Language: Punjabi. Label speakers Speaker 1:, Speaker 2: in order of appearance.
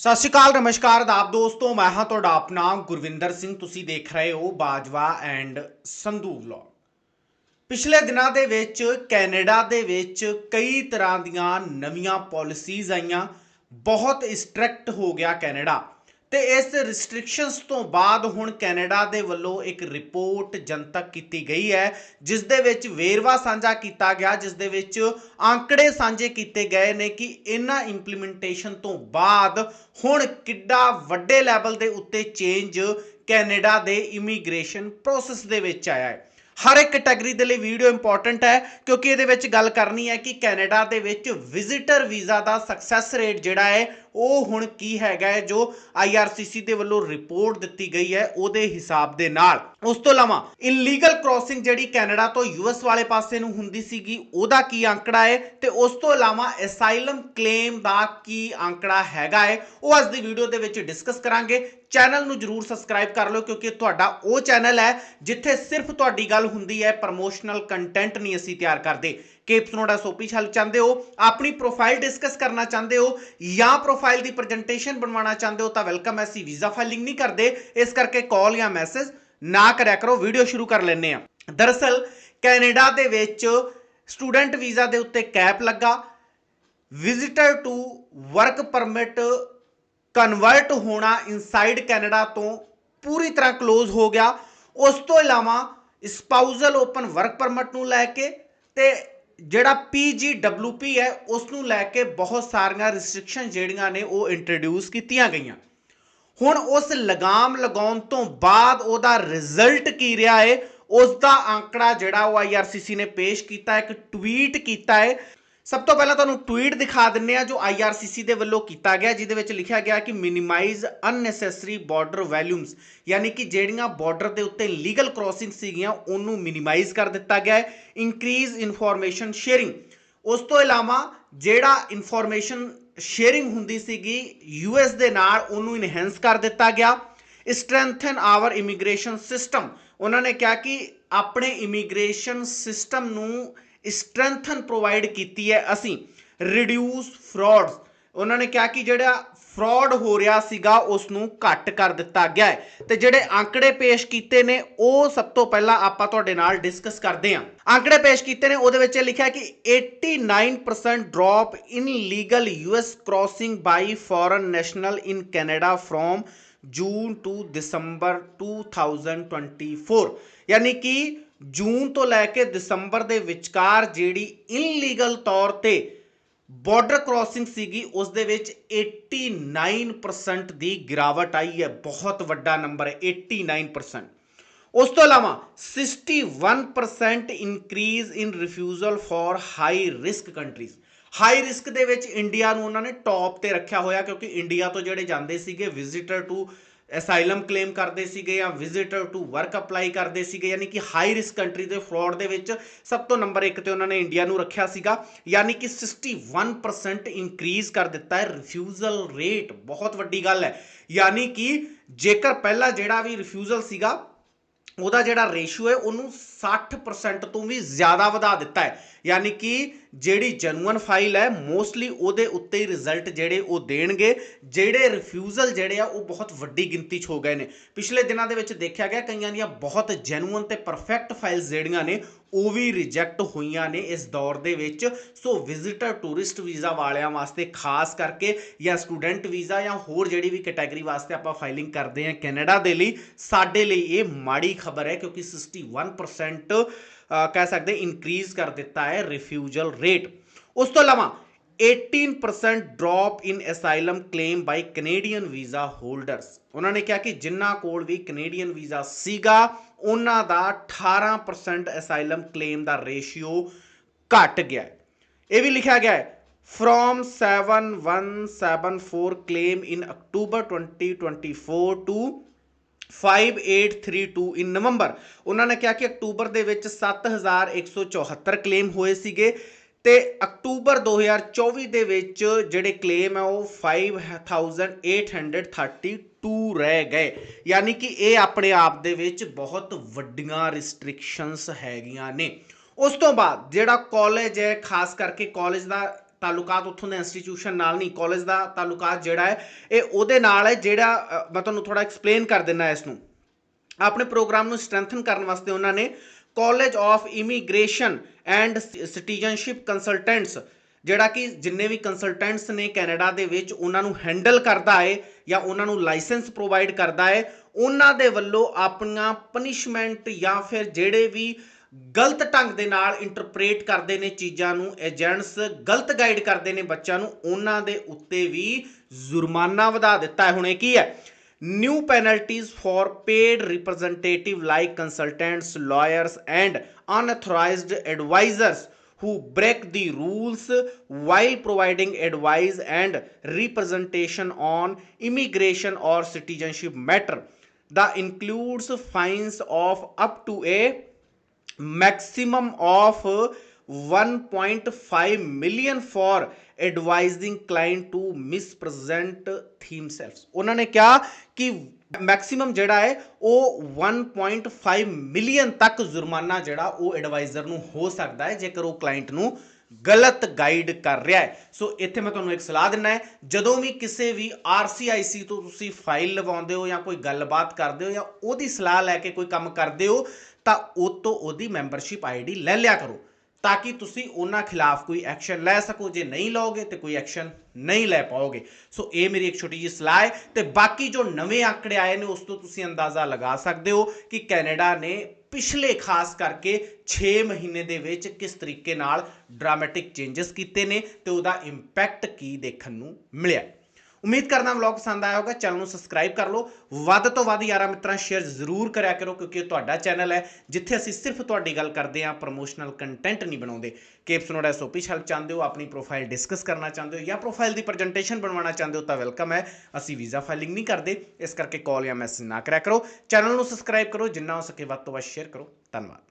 Speaker 1: ਸਤਿ ਸ਼੍ਰੀ ਅਕਾਲ, ਨਮਸਕਾਰ ਆਦਾਬ ਦੋਸਤੋ, ਮੈਂ ਹਾਂ ਤੁਹਾਡਾ ਆਪਣਾ ਗੁਰਵਿੰਦਰ ਸਿੰਘ। ਤੁਸੀਂ ਦੇਖ ਰਹੇ ਹੋ ਬਾਜਵਾ ਐਂਡ ਸੰਧੂ ਵਲੌਗ। ਪਿਛਲੇ ਦਿਨਾਂ ਦੇ ਵਿੱਚ ਕੈਨੇਡਾ ਦੇ ਵਿੱਚ ਕਈ ਤਰ੍ਹਾਂ ਦੀਆਂ ਨਵੀਆਂ ਪਾਲਿਸੀਜ਼ ਆਈਆਂ। ਬਹੁਤ ਸਟ੍ਰਿਕਟ ਹੋ ਗਿਆ ਕੈਨੇਡਾ। ਤੇ ਇਸ ਰਿਸਟ੍ਰਿਕਸ਼ਨਸ ਤੋਂ ਬਾਅਦ ਹੁਣ ਕੈਨੇਡਾ ਦੇ ਵੱਲੋਂ ਇੱਕ ਰਿਪੋਰਟ ਜਨਤਕ ਕੀਤੀ ਗਈ ਹੈ, ਜਿਸ ਦੇ ਵਿੱਚ ਵੇਰਵਾ ਸਾਂਝਾ ਕੀਤਾ ਗਿਆ, ਜਿਸ ਦੇ ਵਿੱਚ ਆંકੜੇ ਸਾਂਝੇ ਕੀਤੇ ਗਏ ਨੇ ਕਿ ਇਹਨਾਂ ਇੰਪਲੀਮੈਂਟੇਸ਼ਨ ਤੋਂ ਬਾਅਦ ਹੁਣ ਕਿੱਡਾ ਵੱਡੇ ਲੈਵਲ ਦੇ ਉੱਤੇ ਚੇਂਜ ਕੈਨੇਡਾ ਦੇ ਇਮੀਗ੍ਰੇਸ਼ਨ ਪ੍ਰੋਸੈਸ ਦੇ ਵਿੱਚ ਆਇਆ ਹੈ। ਹਰ ਇੱਕ ਕੈਟਾਗਰੀ ਦੇ ਲਈ ਵੀਡੀਓ ਇੰਪੋਰਟੈਂਟ ਹੈ, ਕਿਉਂਕਿ ਇਹਦੇ ਵਿੱਚ ਗੱਲ ਕਰਨੀ ਹੈ ਕਿ ਕੈਨੇਡਾ ਦੇ ਵਿੱਚ ਵਿਜ਼ਿਟਰ ਵੀਜ਼ਾ ਦਾ ਸਕਸੈਸ ਰੇਟ ਜਿਹੜਾ ਹੈ, ਉਹ ਹੁਣ ਕੀ ਹੈਗਾ ਹੈ, ਜੋ IRCC ਦੇ ਵੱਲੋਂ ਰਿਪੋਰਟ ਦਿੱਤੀ ਗਈ ਹੈ ਉਹਦੇ ਹਿਸਾਬ ਦੇ ਨਾਲ। ਉਸ ਤੋਂ ਇਲਾਵਾ ਇਲੀਗਲ ਕ੍ਰਾਸਿੰਗ ਜਿਹੜੀ ਕੈਨੇਡਾ ਤੋਂ ਯੂਐਸ ਵਾਲੇ ਪਾਸੇ ਨੂੰ ਹੁੰਦੀ ਸੀਗੀ, ਉਹਦਾ ਕੀ ਅੰਕੜਾ ਹੈ ਤੇ ਉਸ ਤੋਂ ਇਲਾਵਾ ਅਸਾਈਲਮ ਕਲੇਮ ਦਾ ਕੀ ਅੰਕੜਾ ਹੈਗਾ ਹੈ, ਉਹ ਅੱਜ ਦੀ ਵੀਡੀਓ ਦੇ ਵਿੱਚ ਡਿਸਕਸ ਕਰਾਂਗੇ। ਚੈਨਲ ਨੂੰ ਜਰੂਰ ਸਬਸਕ੍ਰਾਈਬ ਕਰ ਲਓ ਕਿਉਂਕਿ ਤੁਹਾਡਾ ਉਹ ਚੈਨਲ ਹੈ ਜਿੱਥੇ ਸਿਰਫ ਤੁਹਾਡੀ ਗੱਲ ਹੁੰਦੀ ਹੈ ਪ੍ਰਮੋਸ਼ਨਲ ਕੰਟੈਂਟ ਨਹੀਂ ਅਸੀਂ ਤਿਆਰ ਕਰਦੇ। ਕੇਪਸ ਨੋਡਾ ਸੋਪੀ ਛਲ ਚਾਹੁੰਦੇ ਹੋ, ਆਪਣੀ ਪ੍ਰੋਫਾਈਲ ਡਿਸਕਸ ਕਰਨਾ ਚਾਹੁੰਦੇ ਹੋ ਜਾਂ ਪ੍ਰੋਫਾਈਲ ਦੀ ਪ੍ਰੈਜੈਂਟੇਸ਼ਨ ਬਣਵਾਉਣਾ ਚਾਹੁੰਦੇ ਹੋ ਤਾਂ ਵੈਲਕਮ ਹੈ, ਅਸੀਂ ਵੀਜ਼ਾ ਫਾਈਲਿੰਗ ਨਹੀਂ ਕਰਦੇ। ਇਸ ਕਰਕੇ ਕਾਲ ਜਾਂ ਮੈਸੇਜ ਨਾ ਕਰਿਆ ਕਰੋ ਵੀਡੀਓ ਸ਼ੁਰੂ ਕਰ ਲੈਂਦੇ ਆ ਦਰਅਸਲ, ਕੈਨੇਡਾ ਦੇ ਵਿੱਚ ਸਟੂਡੈਂਟ ਵੀਜ਼ਾ ਦੇ ਉੱਤੇ ਕੈਪ ਲੱਗਾ। Visitor to work permit convert ਹੋਣਾ ਇਨਸਾਈਡ ਕੈਨੇਡਾ ਤੋਂ ਪੂਰੀ ਤਰ੍ਹਾਂ ক্লোਜ਼ ਹੋ ਗਿਆ। ਉਸ ਤੋਂ ਇਲਾਵਾ ਸਪਾਊਜ਼ਲ ਓਪਨ ਵਰਕ ਪਰਮਿਟ ਨੂੰ ਲੈ ਕੇ ਤੇ ਜਿਹੜਾ PGWP ਹੈ, ਉਸ ਨੂੰ ਲੈ ਕੇ ਬਹੁਤ ਸਾਰੀਆਂ ਰਿਸਟ੍ਰਿਕਸ਼ਨ ਜਿਹੜੀਆਂ ਨੇ, ਉਹ ਇੰਟਰੋਡਿਊਸ ਕੀਤੀਆਂ ਗਈਆਂ। ਹੁਣ ਉਸ ਲਗਾਮ ਲਗਾਉਣ ਤੋਂ ਬਾਅਦ ਉਹਦਾ ਰਿਜ਼ਲਟ ਕੀ ਰਿਹਾ ਹੈ ਉਸ ਦਾ ਅੰਕੜਾ ਜਿਹੜਾ ਉਹ IRCC ਨੇ ਪੇਸ਼ ਕੀਤਾ, ਇੱਕ ਟਵੀਟ ਕੀਤਾ ਹੈ ਸਭ ਤੋਂ ਪਹਿਲਾਂ ਤੁਹਾਨੂੰ ਟਵੀਟ ਦਿਖਾ ਦਿੰਨੇ ਆ ਜੋ IRCC ਦੇ ਵੱਲੋਂ ਕੀਤਾ ਗਿਆ, ਜਿਹਦੇ ਵਿੱਚ ਲਿਖਿਆ ਗਿਆ ਕਿ ਮਿਨੀਮਾਈਜ਼ ਅਨਨੈਸੈਸਰੀ ਬਾਰਡਰ ਵੈਲਿਊਮਸ ਯਾਨੀ ਕਿ ਜਿਹੜੀਆਂ ਬਾਰਡਰ ਦੇ ਉੱਤੇ ਲੀਗਲ ਕ੍ਰਾਸਿੰਗ ਸੀਗੀਆਂ, ਉਹਨੂੰ ਮਿਨੀਮਾਈਜ਼ ਕਰ ਦਿੱਤਾ ਗਿਆ ਹੈ ਇਨਕਰੀਜ਼ ਇਨਫੋਰਮੇਸ਼ਨ ਸ਼ੇਅਰਿੰਗ ਉਸ ਤੋਂ ਇਲਾਵਾ ਜਿਹੜਾ ਇਨਫੋਰਮੇਸ਼ਨ ਸ਼ੇਅਰਿੰਗ ਹੁੰਦੀ ਸੀਗੀ ਯੂਐਸ ਦੇ ਨਾਲ, ਉਹਨੂੰ ਇਨਹੈਂਸ ਕਰ ਦਿੱਤਾ ਗਿਆ। ਸਟਰੈਂਥਨ ਆਵਰ ਇਮੀਗ੍ਰੇਸ਼ਨ ਸਿਸਟਮ ਉਹਨਾਂ ਨੇ ਕਿਹਾ ਕਿ ਆਪਣੇ ਇਮੀਗ੍ਰੇਸ਼ਨ ਸਿਸਟਮ ਨੂੰ ਸਟਰੈਂਥਨ ਪ੍ਰੋਵਾਈਡ ਕੀਤੀ ਹੈ ਅਸੀਂ। ਰਿਡਿਊਸ ਫਰਾਡਸ ਉਹਨਾਂ ਨੇ ਕਿਹਾ ਕਿ ਜਿਹੜਾ ਫਰਾਡ ਹੋ ਰਿਹਾ ਸੀਗਾ ਉਸ ਨੂੰ ਘੱਟ ਕਰ ਦਿੱਤਾ ਗਿਆ ਹੈ। ਤੇ ਜਿਹੜੇ ਅੰਕੜੇ ਪੇਸ਼ ਕੀਤੇ ਨੇ, ਉਹ ਸਭ ਤੋਂ ਪਹਿਲਾਂ ਆਪਾਂ ਤੁਹਾਡੇ ਨਾਲ ਡਿਸਕਸ ਕਰਦੇ ਹਾਂ। ਅੰਕੜੇ ਪੇਸ਼ ਕੀਤੇ ਨੇ, ਉਹਦੇ ਵਿੱਚ ਇਹ ਲਿਖਿਆ ਕਿ 89% drop in legal US crossing by foreign national in Canada from June to December 2024 ਯਾਨੀ ਕਿ ਜੂਨ ਤੋਂ ਲੈ ਕੇ ਦਸੰਬਰ ਦੇ ਵਿਚਕਾਰ ਜਿਹੜੀ ਇਨਲੀਗਲ ਤੌਰ ਤੇ ਬਾਰਡਰ ਕ੍ਰਾਸਿੰਗ ਸੀਗੀ, ਉਸ ਦੇ ਵਿੱਚ 89% ਦੀ ਗਿਰਾਵਟ ਆਈ ਹੈ। ਬਹੁਤ ਵੱਡਾ ਨੰਬਰ ਹੈ 89% ਉਸ ਤੋਂ ਇਲਾਵਾ 61% increase in refusal for high risk countries high risk ਦੇ ਵਿੱਚ ਇੰਡੀਆ ਨੂੰ ਉਹਨਾਂ ਨੇ ਟੌਪ ਤੇ ਰੱਖਿਆ ਹੋਇਆ, ਕਿਉਂਕਿ ਇੰਡੀਆ ਤੋਂ ਜਿਹੜੇ ਜਾਂਦੇ ਸੀਗੇ ਵਿਜ਼ਿਟਰ ਟੂ ਅਸਾਈਲਮ ਕਲੇਮ ਕਰਦੇ ਸੀਗੇ ਜਾਂ ਵਿਜ਼ਿਟਰ ਟੂ ਵਰਕ ਅਪਲਾਈ ਕਰਦੇ ਸੀਗੇ, ਯਾਨੀ ਕਿ ਹਾਈ ਰਿਸਕ ਕੰਟਰੀ ਦੇ ਫਰਾਡ ਦੇ ਵਿੱਚ ਸਭ ਤੋਂ ਨੰਬਰ 1 ਤੇ ਉਹਨਾਂ ਨੇ ਇੰਡੀਆ ਨੂੰ ਰੱਖਿਆ ਸੀਗਾ, ਯਾਨੀ ਕਿ 61% ਇਨਕਰੀਜ਼ ਕਰ ਦਿੱਤਾ ਹੈ ਰਿਫਿਊਜ਼ਲ ਰੇਟ ਬਹੁਤ ਵੱਡੀ ਗੱਲ ਹੈ। ਯਾਨੀ ਕਿ ਜੇਕਰ ਪਹਿਲਾਂ ਜਿਹੜਾ ਵੀ ਰਿਫਿਊਜ਼ਲ ਸੀਗਾ, ਉਹਦਾ ਜਿਹੜਾ ਰੇਸ਼ੋ ਹੈ ਉਹਨੂੰ 60% ਤੋਂ ਵੀ ਜ਼ਿਆਦਾ ਵਧਾ ਦਿੱਤਾ ਹੈ। ਯਾਨੀ ਕਿ ਜਿਹੜੀ ਜੈਨੂਅਨ ਫਾਈਲ ਹੈ ਮੋਸਟਲੀ ਉਹਦੇ ਉੱਤੇ ਹੀ ਰਿਜ਼ਲਟ ਜਿਹੜੇ ਉਹ ਦੇਣਗੇ। ਜਿਹੜੇ ਰਿਫਿਊਜ਼ਲ ਜਿਹੜੇ ਆ, ਉਹ ਬਹੁਤ ਵੱਡੀ ਗਿਣਤੀ 'ਚ ਹੋ ਗਏ ਨੇ। ਪਿਛਲੇ ਦਿਨਾਂ ਦੇ ਵਿੱਚ ਦੇਖਿਆ ਗਿਆ, ਕਈਆਂ ਦੀਆਂ ਬਹੁਤ ਜੈਨੂਅਨ ਤੇ ਪਰਫੈਕਟ ਫਾਈਲਸ ਜਿਹੜੀਆਂ ਨੇ, ਉਹ ਵੀ ਰਿਜੈਕਟ ਹੋਈਆਂ ਨੇ ਇਸ ਦੌਰ ਦੇ ਵਿੱਚ। ਸੋ ਵਿਜ਼ਿਟਰ ਟੂਰਿਸਟ ਵੀਜ਼ਾ ਵਾਲਿਆਂ ਵਾਸਤੇ, ਖਾਸ ਕਰਕੇ, ਜਾਂ ਸਟੂਡੈਂਟ ਵੀਜ਼ਾ ਜਾਂ ਹੋਰ ਜਿਹੜੀ ਵੀ ਕੈਟਾਗਰੀ ਵਾਸਤੇ ਆਪਾਂ ਫਾਈਲਿੰਗ ਕਰਦੇ ਹਾਂ ਕੈਨੇਡਾ ਦੇ ਲਈ, ਸਾਡੇ ਲਈ ਇਹ ਮਾੜੀ ਖਬਰ ਹੈ, ਕਿਉਂਕਿ 61% ਕਹਿ ਸਕਦੇ ਇਨਕਰੀਜ਼ ਕਰ ਦਿੱਤਾ ਹੈ ਰਿਫਿਊਜ਼ਲ ਰੇਟ ਉਸ ਤੋਂ ਇਲਾਵਾ 18% drop in asylum claim by Canadian visa holders ਉਹਨਾਂ ਨੇ ਕਿਹਾ ਕਿ ਜਿਨ੍ਹਾਂ ਕੋਲ ਵੀ ਕੈਨੇਡੀਅਨ ਵੀਜ਼ਾ ਸੀਗਾ, ਉਹਨਾਂ ਦਾ 18% ਅਸਾਈਲਮ ਕਲੇਮ ਦਾ ਰੇਸ਼ੀਓ ਘਟ ਗਿਆ ਇਹ ਵੀ ਲਿਖਿਆ ਗਿਆ ਹੈ, from 7174 claim in October 2024 to 5832 ਇਨ ਨਵੰਬਰ ਉਹਨਾਂ ਨੇ ਕਿਹਾ ਕਿ ਅਕਤੂਬਰ ਦੇ ਵਿੱਚ 7174 ਕਲੇਮ ਹੋਏ ਸੀਗੇ ਤੇ ਅਕਤੂਬਰ 2024 ਦੇ ਵਿੱਚ ਜਿਹੜੇ ਕਲੇਮ ਹੈ ਉਹ 5832 ਰਹਿ ਗਏ। ਯਾਨੀ ਕਿ ਇਹ ਆਪਣੇ ਆਪ ਦੇ ਵਿੱਚ ਬਹੁਤ ਵੱਡੀਆਂ ਰਿਸਟ੍ਰਿਕਸ਼ਨਸ ਹੈਗੀਆਂ ਨੇ। ਉਸ ਤੋਂ ਬਾਅਦ ਜਿਹੜਾ ਕਾਲਜ ਹੈ, ਖਾਸ ਕਰਕੇ ਕਾਲਜ ਦਾ ਤਾਲੁਕਾਤ ਉੱਥੋਂ ਦੇ ਇੰਸਟੀਟਿਊਸ਼ਨ ਨਾਲ ਨਹੀਂ ਕਾਲਜ ਦਾ ਤਾਲੁਕਾਤ ਜਿਹੜਾ ਹੈ, ਇਹ ਉਹਦੇ ਨਾਲ ਹੈ ਜਿਹੜਾ ਮੈਂ ਤੁਹਾਨੂੰ ਥੋੜਾ ਐਕਸਪਲੇਨ ਕਰ ਦਿੰਦਾ ਇਸ ਨੂੰ ਆਪਣੇ ਪ੍ਰੋਗਰਾਮ ਨੂੰ ਸਟਰੈਂਥਨ ਕਰਨ ਵਾਸਤੇ ਉਹਨਾਂ ਨੇ college of immigration and citizenship consultants ਜਿਹੜਾ ਕਿ ਜਿੰਨੇ ਵੀ ਕੰਸਲਟੈਂਟਸ ਨੇ ਕੈਨੇਡਾ ਦੇ ਵਿੱਚ, ਉਹਨਾਂ ਨੂੰ ਹੈਂਡਲ ਕਰਦਾ ਹੈ ਜਾਂ ਉਹਨਾਂ ਨੂੰ ਲਾਇਸੈਂਸ ਪ੍ਰੋਵਾਈਡ ਕਰਦਾ ਹੈ, ਉਹਨਾਂ ਦੇ ਵੱਲੋਂ ਆਪਣੀਆਂ ਪਨਿਸ਼ਮੈਂਟ ਜਾਂ ਫਿਰ ਜਿਹੜੇ ਵੀ ਗਲਤ ਢੰਗ ਦੇ ਨਾਲ ਇੰਟਰਪ੍ਰੀਟ ਕਰਦੇ ਨੇ ਚੀਜ਼ਾਂ ਨੂੰ ਏਜੰਟਸ ਗਲਤ ਗਾਈਡ ਕਰਦੇ ਨੇ ਬੱਚਿਆਂ ਨੂੰ ਉਹਨਾਂ ਦੇ ਉੱਤੇ ਵੀ ਜੁਰਮਾਨਾ ਵਧਾ ਦਿੱਤਾ ਹੈ ਹੁਣ ਇਹ ਕੀ ਹੈ new penalties for paid representative like consultants lawyers and unauthorized advisors who break the rules while providing advice and representation on immigration or citizenship matter that includes fines of up to a maximum of 1.5 million for advising client to mispresent themselves ਉਹਨਾਂ ਨੇ ਕਿਹਾ ਕਿ ਮੈਕਸਿਮਮ ਜਿਹੜਾ ਹੈ ਉਹ 1.5 ਮਿਲੀਅਨ ਤੱਕ ਜੁਰਮਾਨਾ ਜਿਹੜਾ ਉਹ ਐਡਵਾਈਜ਼ਰ ਨੂੰ ਹੋ ਸਕਦਾ ਹੈ ਜੇਕਰ ਉਹ ਕਲਾਇੰਟ ਨੂੰ ਗਲਤ ਗਾਈਡ ਕਰ ਰਿਹਾ ਹੈ। ਸੋ ਇੱਥੇ ਮੈਂ ਤੁਹਾਨੂੰ ਇੱਕ ਸਲਾਹ ਦਿੰਨਾ ਹੈ, ਜਦੋਂ ਵੀ ਕਿਸੇ ਵੀ RCIC ਤੋਂ ਤੁਸੀਂ ਫਾਈਲ ਲਵਾਉਂਦੇ ਹੋ ਜਾਂ ਕੋਈ ਗੱਲਬਾਤ ਕਰਦੇ ਹੋ ਜਾਂ ਉਹਦੀ ਸਲਾਹ ਲੈ ਕੇ ਕੋਈ ਕੰਮ ਕਰਦੇ ਹੋ, ਤਾਂ ਉਹ ਤੋਂ ਉਹਦੀ ਮੈਂਬਰਸ਼ਿਪ ਆਈਡੀ ਲੈ ਲਿਆ ਕਰੋ। ਤਾਂ ਕਿ ਤੁਸੀਂ ਉਹਨਾਂ ਖਿਲਾਫ ਕੋਈ ਐਕਸ਼ਨ ਲੈ ਸਕੋ, ਜੇ ਨਹੀਂ ਲਓਗੇ ਤੇ ਕੋਈ ਐਕਸ਼ਨ ਨਹੀਂ ਲੈ ਪਾਓਗੇ। ਸੋ ਇਹ ਮੇਰੀ ਇੱਕ ਛੋਟੀ ਜਿਹੀ ਸਲਾਹ ਹੈ ਤੇ ਬਾਕੀ ਜੋ ਨਵੇਂ ਆંકੜੇ ਆਏ ਨੇ, ਉਸ ਤੋਂ ਤੁਸੀਂ ਅੰਦਾਜ਼ਾ ਲਗਾ ਸਕਦੇ ਹੋ ਕਿ ਕੈਨੇਡਾ ਨੇ ਪਿਛਲੇ ਖਾਸ ਕਰਕੇ 6 ਮਹੀਨੇ ਦੇ ਵਿੱਚ ਕਿਸ ਤਰੀਕੇ ਨਾਲ ਡਰਾਮੈਟਿਕ ਚੇਂਜਸ ਕੀਤੇ ਨੇ ਤੇ ਉਹਦਾ ਇੰਪੈਕਟ ਕੀ ਦੇਖਣ ਨੂੰ ਮਿਲਿਆ? ਉਮੀਦ ਕਰਦਾ ਵਲੌਗ ਪਸੰਦ ਆਇਆ ਹੋਗਾ ਚੈਨਲ ਨੂੰ ਸਬਸਕ੍ਰਾਈਬ ਕਰ ਲਓ। ਵੱਧ ਤੋਂ ਵੱਧ ਯਾਰਾਂ ਮਿੱਤਰਾਂ ਸ਼ੇਅਰ ਜ਼ਰੂਰ ਕਰਿਆ ਕਰੋ, ਕਿਉਂਕਿ ਇਹ ਤੁਹਾਡਾ ਚੈਨਲ ਹੈ, ਜਿੱਥੇ ਅਸੀਂ ਸਿਰਫ ਤੁਹਾਡੀ ਗੱਲ ਕਰਦੇ ਹਾਂ ਪ੍ਰੋਮੋਸ਼ਨਲ ਕੰਟੈਂਟ ਨਹੀਂ ਬਣਾਉਂਦੇ। ਕੇਪਸ ਨੋਡਾ ਸੋਪੀ ਹੈਲਪ ਚਾਹੁੰਦੇ ਹੋ, ਆਪਣੀ ਪ੍ਰੋਫਾਈਲ ਡਿਸਕਸ ਕਰਨਾ ਚਾਹੁੰਦੇ ਹੋ, ਜਾਂ ਪ੍ਰੋਫਾਈਲ ਦੀ ਪ੍ਰੈਜੈਂਟੇਸ਼ਨ ਬਣਵਾਉਣਾ ਚਾਹੁੰਦੇ ਹੋ, ਤਾਂ ਵੈਲਕਮ ਹੈ। ਅਸੀਂ ਵੀਜ਼ਾ ਫਾਈਲਿੰਗ ਨਹੀਂ ਕਰਦੇ, ਇਸ ਕਰਕੇ ਕਾਲ ਜਾਂ ਮੈਸੇਜ ਨਾ ਕਰਿਆ ਕਰੋ। ਚੈਨਲ ਨੂੰ ਸਬਸਕ੍ਰਾਈਬ ਕਰੋ, ਜਿੰਨਾ ਹੋ ਸਕੇ ਵੱਧ ਤੋਂ ਵੱਧ ਸ਼ੇਅਰ ਕਰੋ। ਧੰਨਵਾਦ।